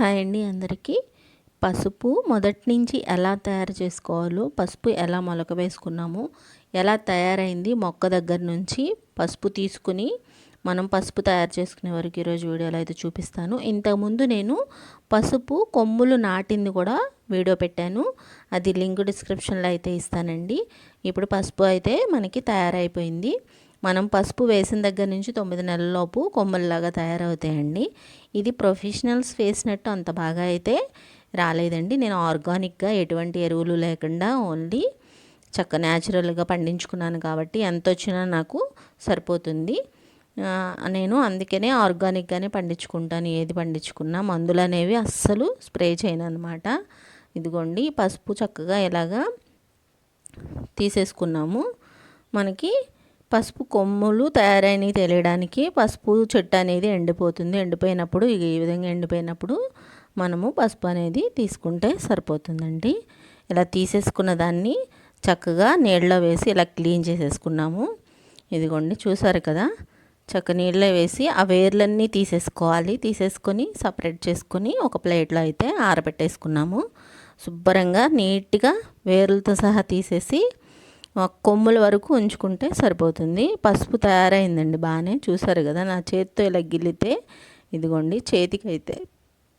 Hi అండి అందరికీ. పసుపు మొదటి నుంచి ఎలా తయారు చేసుకోవాలో పసుపు ఎలా మొలక వేసుకున్నాము ఎలా తయారైంది మొక్క దగ్గర నుంచి పసుపు తీసుకుని మనం పసుపు తయారు చేసుకునే వరకు ఈరోజు వీడియోలో అయితే చూపిస్తాను. ఇంతకుముందు నేను పసుపు కొమ్ములు నాటింది కూడా వీడియో పెట్టాను. అది లింక్ డిస్క్రిప్షన్లో అయితే ఇస్తానండి. ఇప్పుడు పసుపు అయితే మనకి తయారైపోయింది. మనం పసుపు వేసిన దగ్గర నుంచి తొమ్మిది నెలలలోపు కొమ్మల్లాగా తయారవుతాయండి. ఇది ప్రొఫెషనల్స్ వేసినట్టు అంత బాగా అయితే రాలేదండి. నేను ఆర్గానిక్గా ఎటువంటి ఎరువులు లేకుండా ఓన్లీ చక్క న్యాచురల్గా పండించుకున్నాను కాబట్టి ఎంత వచ్చినా నాకు సరిపోతుంది. నేను అందుకనే ఆర్గానిక్గానే పండించుకుంటాను. ఏది పండించుకున్నా మందులు అనేవి అస్సలు స్ప్రే చేయను అనమాట ఇదిగోండి పసుపు చక్కగా ఎలాగా తీసేసుకున్నాము. మనకి పసుపు కొమ్ములు తయారైనవి తెలియడానికి పసుపు చెట్టు అనేది ఎండిపోతుంది. ఎండిపోయినప్పుడు ఈ విధంగా ఎండిపోయినప్పుడు మనము పసుపు అనేది తీసుకుంటే సరిపోతుందండి. ఇలా తీసేసుకున్న దాన్ని చక్కగా నీళ్ళలో వేసి ఇలా క్లీన్ చేసేసుకున్నాము. ఇదిగోండి చూసారు కదా? చక్క నీళ్ళలో వేసి ఆ వేర్లన్నీ తీసేసుకోవాలి. తీసేసుకొని సపరేట్ చేసుకొని ఒక ప్లేట్లో అయితే ఆరబెట్టేసుకున్నాము. శుభ్రంగా నీట్గా వేర్లతో సహా తీసేసి కొమ్ముల వరకు ఉంచుకుంటే సరిపోతుంది. పసుపు తయారైందండి బాగానే చూసారు కదా నా చేతితో ఇలా గిల్లితే ఇదిగోండి చేతికి అయితే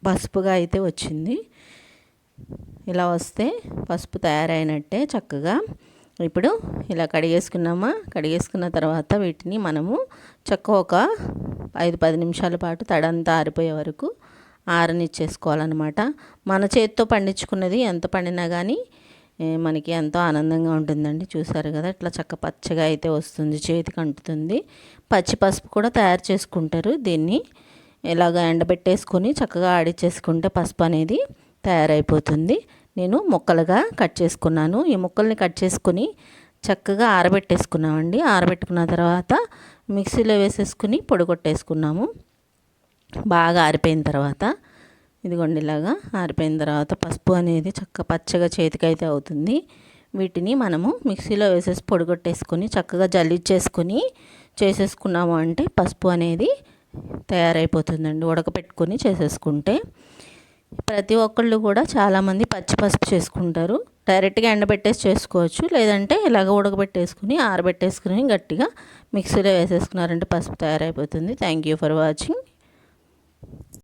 పసుపుగా అయితే వచ్చింది. ఇలా వస్తే పసుపు తయారైనట్టే చక్కగా. ఇప్పుడు ఇలా కడిగేసుకున్నామా? కడిగేసుకున్న తర్వాత వీటిని మనము చక్క ఒక ఐదు పది నిమిషాల పాటు తడంతా ఆరిపోయే వరకు ఆరనిచ్చేసుకోవాలన్నమాట. మన చేతితో పండించుకున్నది ఎంత పండినా కానీ మనకి ఎంతో ఆనందంగా ఉంటుందండి. చూసారు కదా ఇట్లా చక్క పచ్చగా అయితే వస్తుంది చేతికి అంటుతుంది. పచ్చి పసుపు కూడా తయారు చేసుకుంటారు దీన్ని. ఇలాగ ఎండబెట్టేసుకొని చక్కగా ఆడిచ్చేసుకుంటే పసుపు అనేది తయారైపోతుంది. నేను ముక్కలుగా కట్ చేసుకున్నాను. ఈ ముక్కల్ని కట్ చేసుకుని చక్కగా ఆరబెట్టేసుకున్నామండి. ఆరబెట్టుకున్న తర్వాత మిక్సీలో వేసేసుకుని పొడి కొట్టేసుకున్నాము. బాగా ఆరిపోయిన తర్వాత ఇదిగోండి ఇలాగా ఆరిపోయిన తర్వాత పసుపు అనేది చక్క పచ్చగా చేతికైతే అవుతుంది. వీటిని మనము మిక్సీలో వేసేసి పొడిగొట్టేసుకొని చక్కగా జల్లిచ్చేసుకొని చేసేసుకున్నాము అంటే పసుపు అనేది తయారైపోతుందండి. ఉడకపెట్టుకొని చేసేసుకుంటే ప్రతి ఒక్కళ్ళు కూడా చాలామంది పచ్చి పసుపు చేసుకుంటారు. డైరెక్ట్గా ఎండబెట్టేసి చేసుకోవచ్చు. లేదంటే ఇలాగ ఉడకబెట్టేసుకుని ఆరబెట్టేసుకుని గట్టిగా మిక్సీలో వేసేసుకున్నారంటే పసుపు తయారైపోతుంది. Thank you for watching.